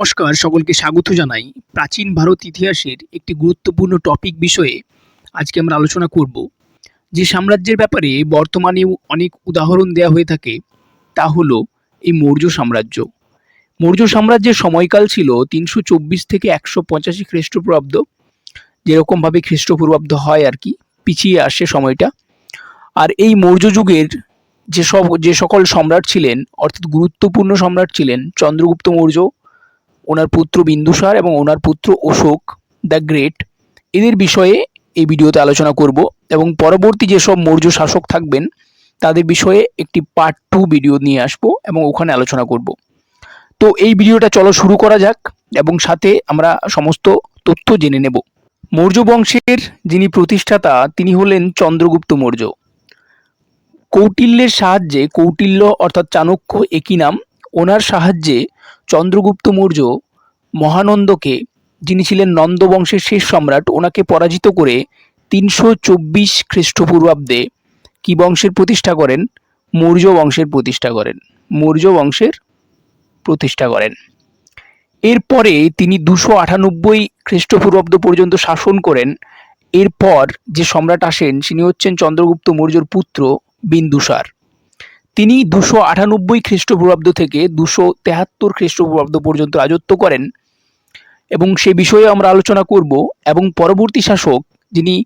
নমস্কার, সকলকে স্বাগত জানাই। প্রাচীন ভারত ইতিহাসের একটি গুরুত্বপূর্ণ টপিক বিষয়ে আজকে আমরা আলোচনা করব। যে সাম্রাজ্যের ব্যাপারে বর্তমানেও অনেক উদাহরণ দেওয়া হয়ে থাকে, তা হলো এই মৌর্য সাম্রাজ্য। মৌর্য সাম্রাজ্যের সময়কাল ছিল তিনশো চব্বিশ থেকে একশো পঁচাশি খ্রিস্টপূর্বাব্দ। যেরকমভাবে খ্রিস্টপূর্বাব্দ হয় আর কি, পিছিয়ে আসে সময়টা। আর এই মৌর্য যুগের যে সব, যে সকল সম্রাট ছিলেন, অর্থাৎ গুরুত্বপূর্ণ সম্রাট ছিলেন চন্দ্রগুপ্ত মৌর্য ওনার পুত্র বিন্দুসার এবং ওনার পুত্র অশোক, দ্য গ্রেট, এদের বিষয়ে এই ভিডিওতে আলোচনা করব এবং পরবর্তী যেসব মৌর্য শাসক থাকবেন, তাদের বিষয়ে একটি পার্ট টু ভিডিও নিয়ে আসব এবং ওখানে আলোচনা করব। তো এই ভিডিওটা চলো শুরু করা যাক এবং সাথে আমরা সমস্ত তথ্য জেনে নেব। মৌর্য বংশের যিনি প্রতিষ্ঠাতা, তিনি হলেন চন্দ্রগুপ্ত মৌর্য। কৌটিল্যের সাহায্যে কৌটিল্য অর্থাৎ চাণক্য একই নাম ওনার সাহায্যে চন্দ্রগুপ্ত মৌর্য মহানন্দকে, যিনি ছিলেন নন্দ বংশের শেষ সম্রাট, ওনাকে পরাজিত করে তিনশো চব্বিশ খ্রিস্টপূর্বাব্দে কি বংশের প্রতিষ্ঠা করেন? মৌর্য বংশের প্রতিষ্ঠা করেন। মৌর্য বংশের প্রতিষ্ঠা করেন। এরপরে তিনি দুশো আটানব্বই খ্রিস্টপূর্বাব্দ পর্যন্ত শাসন করেন। এরপর যে সম্রাট আসেন তিনি হচ্ছেন চন্দ্রগুপ্ত মৌর্যর পুত্র বিন্দুসার। তিনি দুশো আটানব্বই খ্রিস্টপূর্বাব্দ থেকে দুশো তেহাত্তর খ্রিস্টপূর্বাব্দ পর্যন্ত রাজত্ব করেন এবং সে বিষয়ে আমরা আলোচনা করব এবং পরবর্তী শাসক যিনি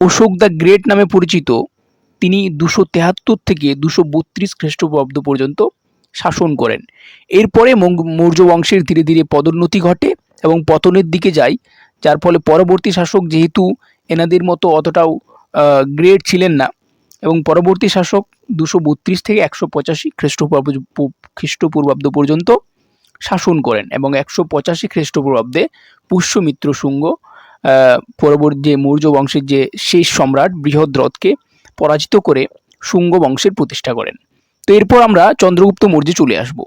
অশোক দ্য গ্রেট নামে পরিচিত, তিনি দুশো তেহাত্তর থেকে দুশো বত্রিশ খ্রিস্টপূর্বাব্দ পর্যন্ত শাসন করেন। এরপরে মৌর্য- বংশের ধীরে ধীরে পদোন্নতি ঘটে এবং পতনের দিকে যায়, যার ফলে পরবর্তী শাসক যেহেতু এনাদের মতো অতটাও গ্রেট ছিলেন না এবং পরবর্তী শাসক দুশো বত্রিশ থেকে একশো পঁচাশি খ্রিস্টপূর্ব খ্রিস্টপূর্বাব্দ পর্যন্ত শাসন করেন এবং একশো পঁচাশি খ্রিস্টপূর্বাব্দে পুষ্যমিত্র শুঙ্গ পরবর্তী যে মৌর্য বংশের যে শেষ সম্রাট বৃহদ্রথকে পরাজিত করে শুঙ্গ বংশের প্রতিষ্ঠা করেন। তো এরপর আমরা চন্দ্রগুপ্ত মৌর্যে চলে আসব।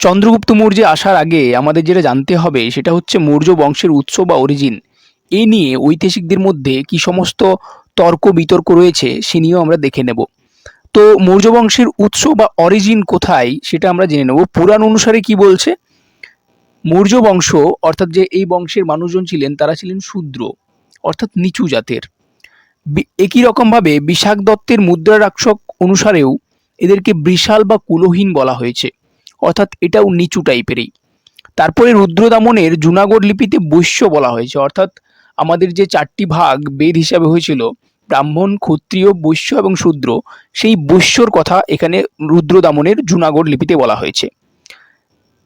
চন্দ্রগুপ্ত মৌর্যে আসার আগে আমাদের যেটা জানতে হবে সেটা হচ্ছে মৌর্য বংশের উৎস বা অরিজিন এই নিয়ে ঐতিহাসিকদের মধ্যে কি সমস্ত তর্ক বিতর্ক রয়েছে সে নিয়েও আমরা দেখে নেব। তো মৌর্য বংশের উৎস বা অরিজিন কোথায়, সেটা আমরা জেনে নেব। পুরাণ অনুসারে কি বলছে? মৌর্য বংশ অর্থাৎ যে এই বংশের মানুষজন ছিলেন, তারা ছিলেন শূদ্র, অর্থাৎ নিচু জাতের। একই রকমভাবে বিশাখ দত্তের মুদ্রা রাক্ষক অনুসারেও এদেরকে বিশাল বা কুলহীন বলা হয়েছে, অর্থাৎ এটাও নিচু টাইপেরই। তারপরে রুদ্রদামনের জুনাগড় লিপিতে বৈশ্য বলা হয়েছে, অর্থাৎ আমাদের যে চারটি ভাগ বেদ হিসাবে হয়েছিল ব্রাহ্মণ, ক্ষত্রিয়, বৈশ্য এবং শূদ্র, সেই বৈশ্যর কথা এখানে রুদ্রদামনের জুনাগড় লিপিতে বলা হয়েছে।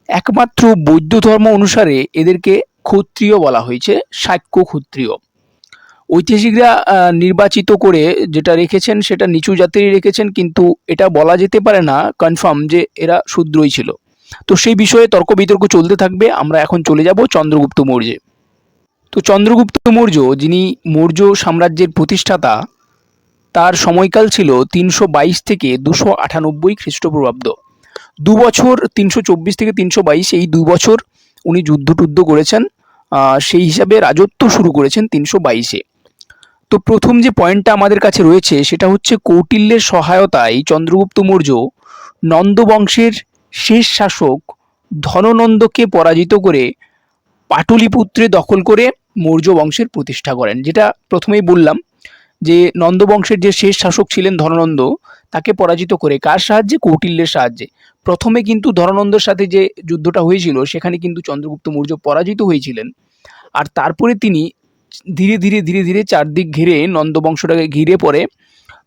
একমাত্র বৌদ্ধ ধর্ম অনুসারে এদেরকে ক্ষত্রিয় বলা হয়েছে শাক্য ক্ষত্রিয়। ঐতিহাসিকরা নির্বাচিত করে যেটা রেখেছেন সেটা নিচু জাতিরই রেখেছেন, কিন্তু এটা বলা যেতে পারে না কনফার্ম যে এরা শূদ্রই ছিল। তো সেই বিষয়ে তর্ক বিতর্ক চলতে থাকবে, আমরা এখন চলে যাব চন্দ্রগুপ্ত মৌর্যে। তো চন্দ্রগুপ্ত মৌর্য, যিনি মৌর্য সাম্রাজ্যের প্রতিষ্ঠাতা, তার সময়কাল ছিল তিনশো বাইশ থেকে দুশো আটানব্বই খ্রিস্টপূর্বাব্দ। দু বছর তিনশো চব্বিশ থেকে তিনশো বাইশ, এই দু বছর উনি যুদ্ধ টুদ্ধ করেছেন সেই হিসাবে রাজত্ব শুরু করেছেন তিনশো বাইশে। তো প্রথম যে পয়েন্টটা আমাদের কাছে রয়েছে, সেটা হচ্ছে কৌটিল্যের সহায়তায় চন্দ্রগুপ্ত মৌর্য নন্দ বংশের শেষ শাসক ধননন্দকে পরাজিত করে পাটলিপুত্রে দখল করে মৌর্য বংশের প্রতিষ্ঠা করেন, যেটা প্রথমেই বললাম যে নন্দ বংশের যে শেষ শাসক ছিলেন ধননন্দ, তাকে পরাজিত করে কার সাহায্যে? কৌটিল্যের সাহায্যে। প্রথমে কিন্তু ধননন্দের সাথে যে যুদ্ধটা হয়েছিল, সেখানে কিন্তু চন্দ্রগুপ্ত মৌর্য পরাজিত হয়েছিলেন। আর তারপরে তিনি ধীরে ধীরে ধীরে ধীরে চারদিক ঘিরে নন্দবংশটাকে ঘিরে পড়ে।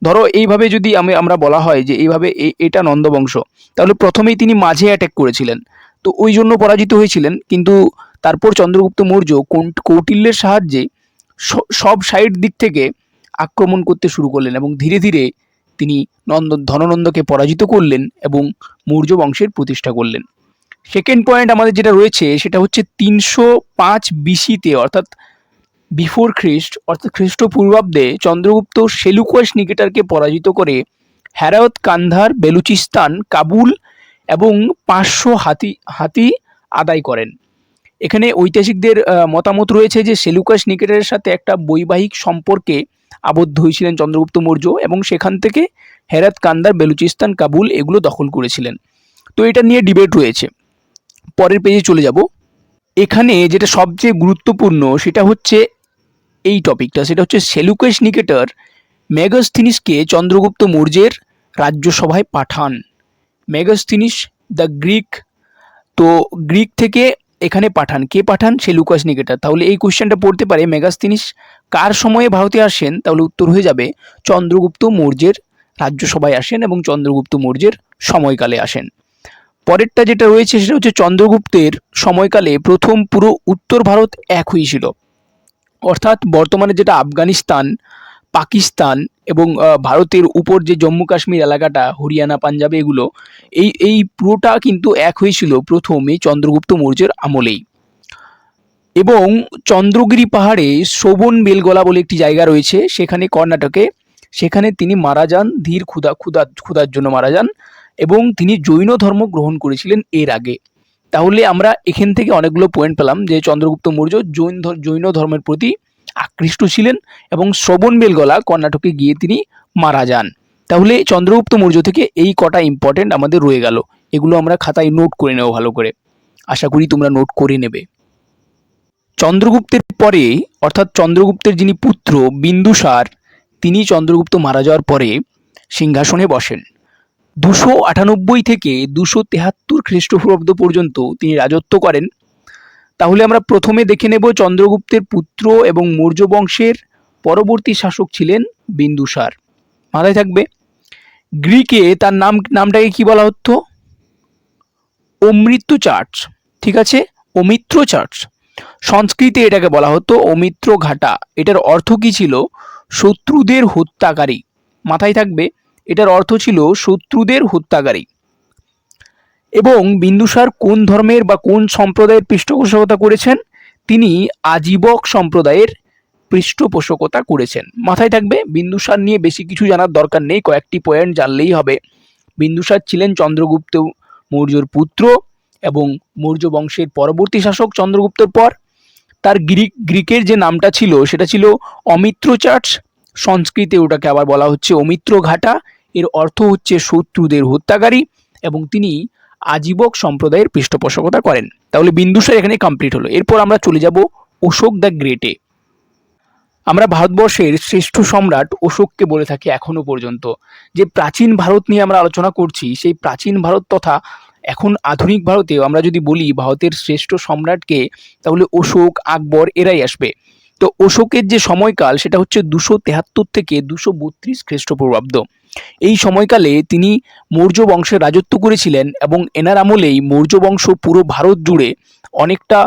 ধরো এইভাবে যদি আমি, আমরা বলা হয় যে এইভাবে এটা নন্দবংশ তাহলে প্রথমেই তিনি মাঝে অ্যাটাক করেছিলেন। তো ওই জন্য পরাজিত হয়েছিলেন, কিন্তু তারপর চন্দ্রগুপ্ত মৌর্য কৌটিল্যের সাহায্যে সব সাইড দিক থেকে আক্রমণ করতে শুরু করলেন এবং ধীরে ধীরে তিনি নন্দ ধননন্দকে পরাজিত করলেন এবং মৌর্য বংশের প্রতিষ্ঠা করলেন। সেকেন্ড পয়েন্ট আমাদের যেটা রয়েছে সেটা হচ্ছে তিনশো পাঁচ বিসিতে অর্থাৎ বিফোর খ্রিস্ট, অর্থাৎ খ্রিস্টপূর্বাব্দে চন্দ্রগুপ্ত সেলুকোয়াস নিকেটারকে পরাজিত করে হ্যারাওত কান্ধার বেলুচিস্তান কাবুল এবং পাঁচশো হাতি হাতি আদায় করেন। এখানে ঐতিহাসিকদের মতামত রয়েছে যে সেলুকাস নিকেটারের সাথে একটা বৈবাহিক সম্পর্কে আবদ্ধ হয়েছিলেন চন্দ্রগুপ্ত মৌর্য এবং সেখান থেকে হেরাত কান্দার, বেলুচিস্তান, কাবুল এগুলো দখল করেছিলেন। তো এটা নিয়ে ডিবেট রয়েছে। পরের পেজে চলে যাব। এখানে যেটা সবচেয়ে গুরুত্বপূর্ণ সেটা হচ্ছে এই টপিকটা সেটা হচ্ছে সেলুকেশ নিকেটর মেগাস্থিনিসকে চন্দ্রগুপ্ত মৌর্যের রাজ্যসভায় পাঠান। মেগাস্থিনিস দ্য গ্রিক তো গ্রিক থেকে এখানে পাঠান। কে পাঠান? সে লুকাস নিকেটার তাহলে এই কোশ্চেনটা পড়তে পারে মেগাস্থিনিস কার সময়ে ভারতে আসেন? তাহলে উত্তর হয়ে যাবে চন্দ্রগুপ্ত মৌর্যের রাজ্যসভায় আসেন এবং চন্দ্রগুপ্ত মৌর্যের সময়কালে আসেন। পরেরটা যেটা রয়েছে সেটা হচ্ছে চন্দ্রগুপ্তের সময়কালে প্রথম পুরো উত্তর ভারত এক হয়েছিল অর্থাৎ বর্তমানে যেটা আফগানিস্তান, পাকিস্তান এবং ভারতের উপর যে জম্মু কাশ্মীর এলাকাটা, হরিয়ানা, পাঞ্জাব, এগুলো, এই এই পুরোটা কিন্তু এক হয়েছিল প্রথমে চন্দ্রগুপ্ত মৌর্যের আমলেই। এবং চন্দ্রগিরি পাহাড়ে শোভন বেলগলা বলে একটি জায়গা রয়েছে, সেখানে কর্ণাটকে, সেখানে তিনি মারা যান, ধীর ক্ষুধা ক্ষুধা, ক্ষুধার জন্য মারা যান এবং তিনি জৈন ধর্ম গ্রহণ করেছিলেন এর আগে। তাহলে আমরা এখান থেকে অনেকগুলো পয়েন্ট পেলাম যে চন্দ্রগুপ্ত মৌর্য জৈন জৈন ধর্মের প্রতি আকৃষ্ট ছিলেন এবং শ্রবণ বেলগলা কর্ণাটকে গিয়ে তিনি মারা যান। তাহলে চন্দ্রগুপ্ত মৌর্য থেকে এই কটা ইম্পর্টেন্ট আমাদের রয়ে গেল। এগুলো আমরা খাতায় নোট করে নেব ভালো করে। আশা করি তোমরা নোট করে নেবে। চন্দ্রগুপ্তের পরে, অর্থাৎ চন্দ্রগুপ্তের যিনি পুত্র, বিন্দুসার, তিনি চন্দ্রগুপ্ত মারা যাওয়ার পরে সিংহাসনে বসেন। দুশো আটানব্বই থেকে দুশো তেহাত্তর খ্রিস্টপূর্বাব্দ পর্যন্ত তিনি রাজত্ব করেন। তাহলে আমরা প্রথমে দেখে নেব চন্দ্রগুপ্তের পুত্র এবং মৌর্য বংশের পরবর্তী শাসক ছিলেন বিন্দুসার। মাথায় থাকবে। গ্রিকে তার নাম, নামটাকে কি বলা হতো? অমৃত্য চার্চ ঠিক আছে? অমিত্র চার্চ সংস্কৃতে এটাকে বলা হতো অমিত্র ঘাটা এটার অর্থ কি ছিল? শত্রুদের হত্যাকারী। মাথায় থাকবে। এটার অর্থ ছিল শত্রুদের হত্যাকারী। এবং বিন্দুসার কোন ধর্মের বা কোন সম্প্রদায়ের পৃষ্ঠপোষকতা করেছেন? তিনি আজীবক সম্প্রদায়ের পৃষ্ঠপোষকতা করেছেন। মাথায় থাকবে, বিন্দুসার নিয়ে বেশি কিছু জানার দরকার নেই, কয়েকটি পয়েন্ট জানলেই হবে। বিন্দুসার ছিলেন চন্দ্রগুপ্ত মৌর্যর পুত্র এবং মৌর্য বংশের পরবর্তী শাসক চন্দ্রগুপ্তর পর। তার গ্রিক, গ্রিকের যে নামটা ছিল, সেটা ছিল অমিত্র চার্চ সংস্কৃতে ওটাকে আবার বলা হচ্ছে অমিত্র ঘাটা এর অর্থ হচ্ছে শত্রুদের হত্যাকারী এবং তিনি আজীবক সম্প্রদায়ের পৃষ্ঠপোষকতা করেন। তাহলে বিন্দুসার এখানে কমপ্লিট হলো। এরপর আমরা চলে যাব অশোক দ্য গ্রেটে আমরা ভারতবর্ষের শ্রেষ্ঠ সম্রাট অশোককে বলে থাকি এখনও পর্যন্ত। যে প্রাচীন ভারত নিয়ে আমরা আলোচনা করছি, সেই প্রাচীন ভারত তথা এখন আধুনিক ভারতেও আমরা যদি বলি, ভারতের শ্রেষ্ঠ সম্রাটকে, তাহলে অশোক, আকবর এরাই আসবে। তো অশোকের যে সময়কাল, সেটা হচ্ছে দুশো তেহাত্তর থেকে দুশো বত্রিশ খ্রিস্টপূর্বাব্দ। এই সময়কালে তিনি মৌর্য বংশের রাজত্ব করেছিলেন এবং এনার আমলেই মৌর্য বংশ পুরো ভারত জুড়ে অনেকটা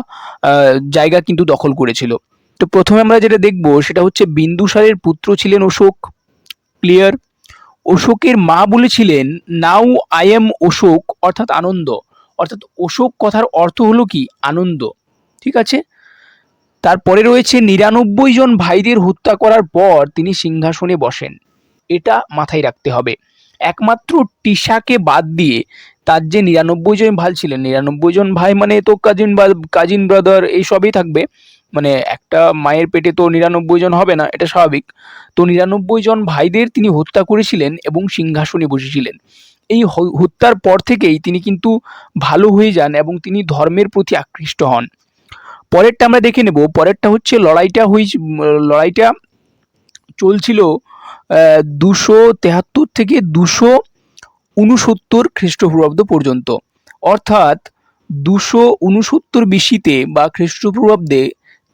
জায়গা কিন্তু দখল করেছিল। তো প্রথমে আমরা যেটা দেখব, সেটা হচ্ছে বিন্দুসারের পুত্র ছিলেন অশোক, ক্লিয়ার। অশোকের মা বলেছিলেন, নাও আই এম অশোক অর্থাৎ আনন্দ। অর্থাৎ অশোক কথার অর্থ হলো কি? আনন্দ। ঠিক আছে? তারপরে রয়েছে নিরানব্বই জন ভাইদের হত্যা করার পর তিনি সিংহাসনে বসেন। এটা মাথায় রাখতে হবে। একমাত্র টিশাকে বাদ দিয়ে তার যে নিরানব্বই জন ভাই ছিলেন, নিরানব্বই জন ভাই মানে তো কাজিন কাজিন ব্রাদার এই সবই থাকবে। মানে একটা মায়ের পেটে তো নিরানব্বই জন হবে না, এটা স্বাভাবিক। তো নিরানব্বই জন ভাইদের তিনি হত্যা করেছিলেন এবং সিংহাসনে বসেছিলেন। এই হত্যার পর থেকেই তিনি কিন্তু ভালো হয়ে যান এবং তিনি ধর্মের প্রতি আকৃষ্ট হন। পরেরটা আমরা দেখে নেব। পরেরটা হচ্ছে লড়াইটা হয়েছে লড়াইটা চলছিল দুশো তেহাত্তর থেকে দুশো উনসত্তর খ্রিস্টপূর্বাব্দ পর্যন্ত। অর্থাৎ দুশো উনসত্তর বিসিতে বা খ্রিস্টপূর্বাব্দে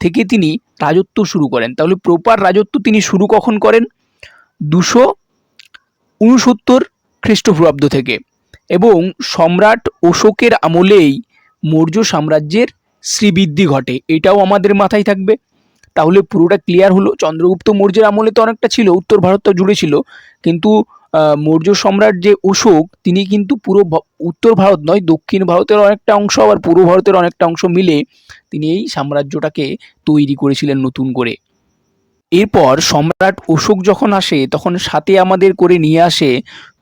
থেকে তিনি রাজত্ব শুরু করেন। তাহলে প্রপার রাজত্ব তিনি শুরু কখন করেন? দুশো উনসত্তর খ্রিস্টপূর্বাব্দ থেকে। এবং সম্রাট অশোকের আমলেই মৌর্য সাম্রাজ্যের শ্রীবৃদ্ধি ঘটে, এটাও আমাদের মাথায় থাকবে। তাহলে পুরোটা ক্লিয়ার হলো। চন্দ্রগুপ্ত মৌর্যের আমলে তো অনেকটা ছিল, উত্তর ভারতটা জুড়ে ছিল। কিন্তু মৌর্য সম্রাট যে অশোক, তিনি কিন্তু পুরো উত্তর ভারত নয়, দক্ষিণ ভারতের অনেকটা অংশ, আবার পূর্ব ভারতের অনেকটা অংশ মিলে তিনি এই সাম্রাজ্যটাকে তৈরি করেছিলেন নতুন করে। এরপর সম্রাট অশোক যখন আসে, তখন সাথে আমাদের করে নিয়ে আসে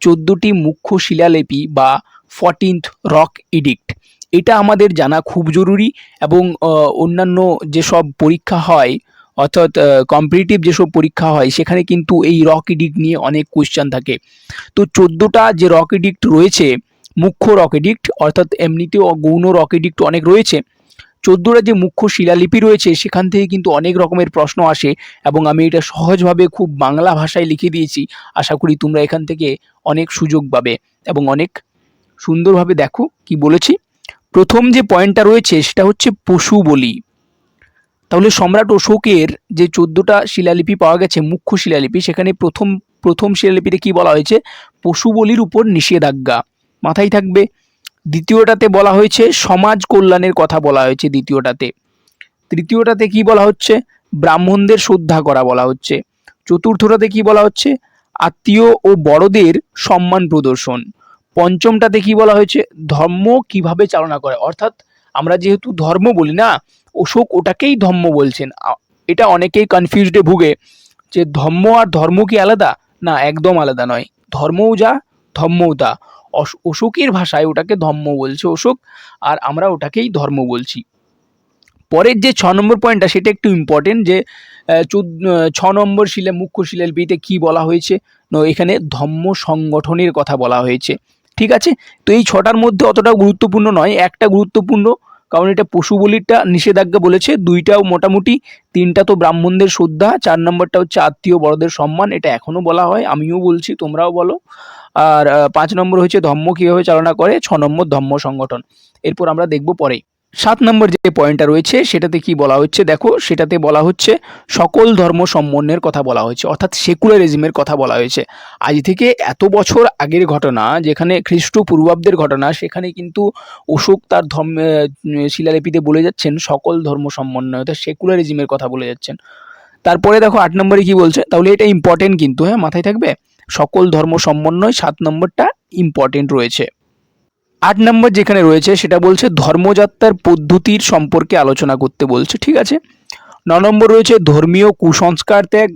চোদ্দোটি মুখ্য শিলালিপি বা ফর্টিন্থ রক ইডিক্ট এটা আমাদের জানা খুব জরুরি এবং অন্যান্য যেসব পরীক্ষা হয়, অর্থাৎ কম্পিটিটিভ যেসব পরীক্ষা হয়, সেখানে কিন্তু এই রক এডিক্ট নিয়ে অনেক কোয়েশ্চেন থাকে। তো চোদ্দোটা যে রক এডিক্ট রয়েছে, মুখ্য রক এডিক্ট অর্থাৎ এমনিতেও গৌণ রক এডিক্ট অনেক রয়েছে, চোদ্দোটা যে মুখ্য শিলালিপি রয়েছে, সেখান থেকে কিন্তু অনেক রকমের প্রশ্ন আসে এবং আমি এটা সহজভাবে খুব বাংলা ভাষায় লিখে দিয়েছি। আশা করি তোমরা এখান থেকে অনেক সুযোগ পাবে এবং অনেক সুন্দরভাবে দেখো কি বলেছি। প্রথম যে পয়েন্টটা রয়েছে সেটা হচ্ছে পশু বলি। তাহলে সম্রাট অশোকের যে চোদ্দোটা শিলালিপি পাওয়া গেছে, মুখ্য শিলালিপি, সেখানে প্রথম প্রথম শিলালিপিতে কি বলা হয়েছে? পশু বলির উপর নিষেধাজ্ঞা। মাথায় থাকবে, দ্বিতীয়টাতে বলা হয়েছে, সমাজ কল্যাণের কথা বলা হয়েছে দ্বিতীয়টাতে। তৃতীয়টাতে কি বলা হচ্ছে? ব্রাহ্মণদের শ্রদ্ধা করা বলা হচ্ছে। চতুর্থটাতে কি বলা হচ্ছে? আত্মীয় ও বড়দের সম্মান প্রদর্শন। পঞ্চমটাতে কি বলা হয়েছে, ধর্ম কীভাবে চালনা করে? অর্থাৎ আমরা যেহেতু ধর্ম বলি না, অশোক ওটাকেই ধর্ম বলছেন। এটা অনেকেই কনফিউজডে ভুগে যে ধর্ম আর ধর্ম কি আলাদা? না, একদম আলাদা নয়। ধর্মও যা, ধর্মও তা। অশোকের ভাষায় ওটাকে ধর্ম বলছে অশোক, আর আমরা ওটাকেই ধর্ম বলছি। পরের যে ছ নম্বর পয়েন্টটা সেটা একটু ইম্পর্টেন্ট যে ছ নম্বর শিলে, মুখ্য শিলালিপিতে কি বলা হয়েছে? এখানে ধর্ম সংগঠনের কথা বলা হয়েছে। ঠিক আছে? তো এই ছটার মধ্যে অতটা গুরুত্বপূর্ণ নয়, একটা গুরুত্বপূর্ণ, কারণ এটা পশু বলিটা নিষেধাজ্ঞা বলেছে, দুইটাও মোটামুটি, তিনটা তো ব্রাহ্মণদের শ্রদ্ধা, চার নম্বরটা হচ্ছে আত্মীয় বড়দের সম্মান, এটা এখনও বলা হয়, আমিও বলছি, তোমরাও বলো। আর পাঁচ নম্বর হচ্ছে ধর্ম কীভাবে চালনা করে, ছ নম্বর ধর্ম সংগঠন। এরপর আমরা দেখব পরে। সাত নম্বর যে পয়েন্টটা রয়েছে, সেটাতে কি বলা হচ্ছে? দেখো, সেটাতে বলা হচ্ছে সকল ধর্ম সম্মানের কথা বলা হয়েছে, অর্থাৎ সেকুলারিজমের কথা বলা হয়েছে। আজ থেকে এত বছর আগের ঘটনা, যেখানে খ্রিস্টপূর্বাব্দের ঘটনা, সেখানে কিন্তু অশোক তার ধর্ম শিলালিপিতে বলে যাচ্ছেন, সকল ধর্ম সমন্বয়, অর্থাৎ সেকুলারিজমের কথা বলে যাচ্ছেন। তারপরে দেখো, আট নম্বরে কি বলছে? তাহলে এটা ইম্পর্টেন্ট কিন্তু হ্যাঁ মাথায় থাকবে? সকল ধর্ম সমন্বয়, সাত নম্বরটা ইম্পর্টেন্ট রয়েছে। আট নম্বর যেখানে রয়েছে, সেটা বলছে ধর্মযাত্রার পদ্ধতির সম্পর্কে আলোচনা করতে বলছে, ঠিক আছে? ন নম্বর রয়েছে ধর্মীয় কুসংস্কার ত্যাগ।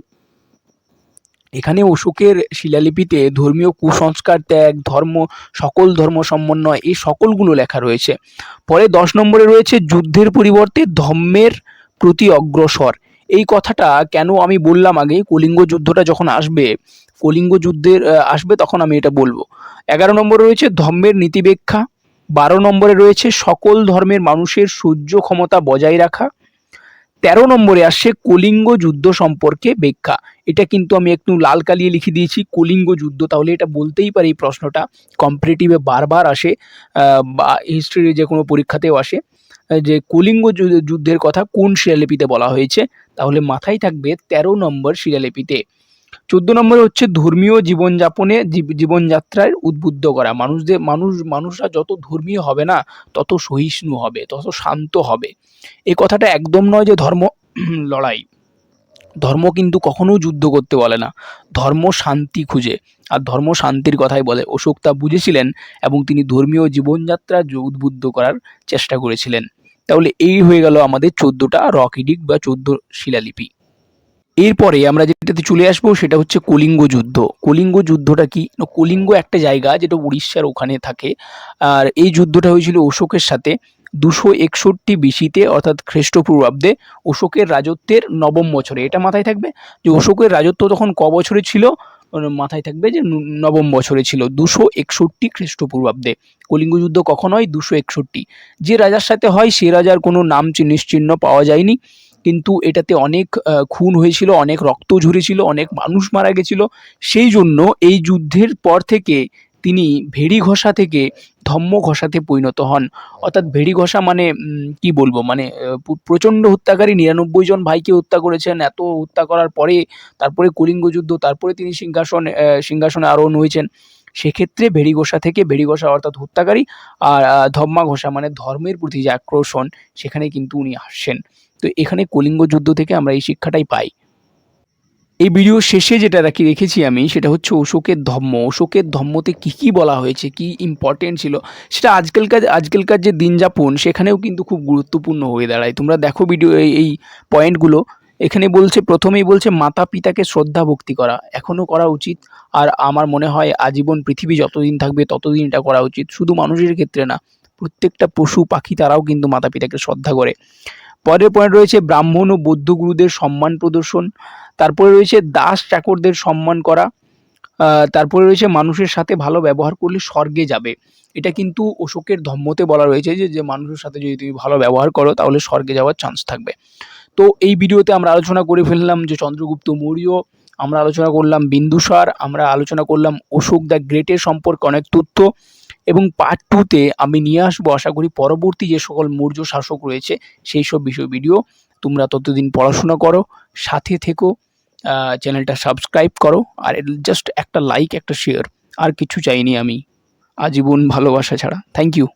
এখানে অশোকের শিলালিপিতে ধর্মীয় কুসংস্কার ত্যাগ, ধর্ম, সকল ধর্ম সমন্বয়, এই সকলগুলো লেখা রয়েছে। পরে দশ নম্বরে রয়েছে যুদ্ধের পরিবর্তে ধর্মের প্রতি অগ্রসর। এই কথাটা কেন আমি বললাম আগে? কলিঙ্গ যুদ্ধটা যখন আসবে কলিঙ্গ যুদ্ধের আসবে তখন আমি এটা বলব। এগারো নম্বরে রয়েছে ধর্মের নীতিব্যাখ্যা। বারো নম্বরে রয়েছে সকল ধর্মের মানুষের সহ্য ক্ষমতা বজায় রাখা। তেরো নম্বরে আসছে কলিঙ্গ যুদ্ধ সম্পর্কে ব্যাখ্যা। এটা কিন্তু আমি একটু লাল কালিয়ে লিখে দিয়েছি, কলিঙ্গ যুদ্ধ। তাহলে এটা বলতেই পারি এই প্রশ্নটা। কম্পিটিটিভে বারবার আসে বা হিস্ট্রির যে কোনো পরীক্ষাতেও আসে যে কলিঙ্গ যুদ্ধের কথা কোন শিলালিপিতে বলা হয়েছে। তাহলে মাথায় থাকবে তেরো নম্বর শিলালিপিতে। চোদ্দ নম্বরে হচ্ছে ধর্মীয় জীবনযাপনে জীব- জীবনযাত্রার উদ্বুদ্ধ করা। মানুষদের, মানুষ, মানুষরা যত ধর্মীয় হবে না, তত সহিষ্ণু হবে, তত শান্ত হবে। এই কথাটা একদম নয় যে ধর্ম লড়াই। ধর্ম কিন্তু কখনো যুদ্ধ করতে বলে না। ধর্ম শান্তি খুঁজে। আর ধর্ম শান্তির কথাই বলে। অশোক তা বুঝেছিলেন এবং তিনি ধর্মীয় জীবনযাত্রা উদ্বুদ্ধ করার চেষ্টা করেছিলেন। তাহলে এই হয়ে গেল আমাদের চোদ্দোটা রকিডিক বা চোদ্দ শিলালিপি। এরপরে আমরা যেটাতে চলে আসব সেটা হচ্ছে কলিঙ্গ যুদ্ধ। কলিঙ্গ যুদ্ধটা কি? কলিঙ্গ একটা জায়গা যেটা উড়িষ্যার ওখানে থাকে। আর এই যুদ্ধটা হয়েছিল অশোকের সাথে। দুশো একষট্টি বিসিতে, অর্থাৎ খ্রিস্টপূর্বাব্দে, অশোকের রাজত্বের নবম বছরে। এটা মাথায় থাকবে? যে অশোকের রাজত্ব তখন ক বছরে ছিল? মাথায় থাকবে যে নবম বছরে ছিল। দুশো একষট্টি খ্রিস্টপূর্বাব্দে। কলিঙ্গ যুদ্ধ কখন হয়? দুশো একষট্টি। যে রাজার সাথে হয়, সে রাজার কোনো নাম নিশ্চিহ্ন পাওয়া যায়নি। কিন্তু এটাতে অনেক খুন হয়েছিল, অনেক রক্ত ঝরেছিল, অনেক মানুষ মারা গেছিল। সেই জন্য এই যুদ্ধের পর থেকে তিনি ভেড়ি ঘষা থেকে ধম্ম ঘষাতে পরিণত হন। অর্থাৎ ভেড়ি ঘষা মানে কি বলব? মানে প্রচণ্ড হত্যাকারী, নিরানব্বই জন ভাইকে হত্যা করেছেন। এত হত্যা করার পরে, তারপরে কলিঙ্গ যুদ্ধ, তারপরে তিনি সিংহাসন সিংহাসনে আরোহণ হয়েছেন। সেক্ষেত্রে ভেড়ি ঘষা থেকে ভেড়ি ঘষা অর্থাৎ হত্যাকারী আর ধম্মা ঘষা মানে ধর্মের প্রতি যে আক্রোশন, সেখানে কিন্তু উনি আসছেন। তো এখানে কলিঙ্গ যুদ্ধ থেকে আমরা এই শিক্ষাটাই পাই। এই ভিডিও শেষে যেটা রাখি, রেখেছি আমি, সেটা হচ্ছে অশোকের ধর্ম। অশোকের ধর্মতে কী কী বলা হয়েছে, কী ইম্পর্টেন্ট ছিল, সেটা আজকালকার আজকালকার যে দিন যাপন সেখানেও কিন্তু খুব গুরুত্বপূর্ণ হয়ে দাঁড়ায়। তোমরা দেখো ভিডিও এই পয়েন্টগুলো এখানে বলছে, প্রথমেই বলছে মাতা পিতাকে শ্রদ্ধা ভক্তি করা। এখনও করা উচিত। আর আমার মনে হয়, আজীবন পৃথিবী যতদিন থাকবে, ততদিন এটা করা উচিত। শুধু মানুষের ক্ষেত্রে না, প্রত্যেকটা পশু পাখি তারাও কিন্তু মাতা পিতাকে শ্রদ্ধা করে। পরের পয়েন্ট রয়েছে ব্রাহ্মণ ও বৌদ্ধ গুরুদের সম্মান প্রদর্শন, তারপরে রয়েছে দাস চাকরদের সম্মান করা তারপরে রয়েছে মানুষের সাথে ভালো ব্যবহার করলে স্বর্গে যাবে। এটা কিন্তু অশোকের ধম্মতে বলা রয়েছে যে যে মানুষের সাথে যদি তুমি ভালো ব্যবহার করো, তাহলে স্বর্গে যাওয়ার চান্স থাকবে। তো এই ভিডিওতে আমরা আলোচনা করে ফেললাম যে চন্দ্রগুপ্ত মৌর্য, আমরা আলোচনা করলাম বিন্দুসার, আমরা আলোচনা করলাম অশোক দ্য গ্রেটের সম্পর্কে অনেক তথ্য। এবং পার্ট টুতে আমি নিয়ে আসব, আশা করি পরবর্তী যে সকল মৌর্য শাসক রয়েছে, সেই সব বিষয় ভিডিও তোমরা ততদিন পড়াশোনা করো, সাথে থেকো চ্যানেলটা সাবস্ক্রাইব করো, আর জাস্ট একটা লাইক একটা শেয়ার আর কিছু চাইনি আমি। আজীবন ভালোবাসা ছাড়া। Thank you